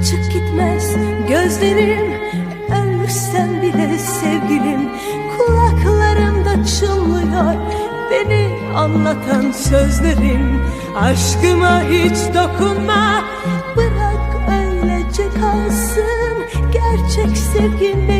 Açık gitmez gözlerim Ölsem bile sevgilim. Kulaklarımda çınlıyor Beni anlatan sözlerim. Aşkıma hiç dokunma Bırak öylece kalsın. Gerçek sevgi neymiş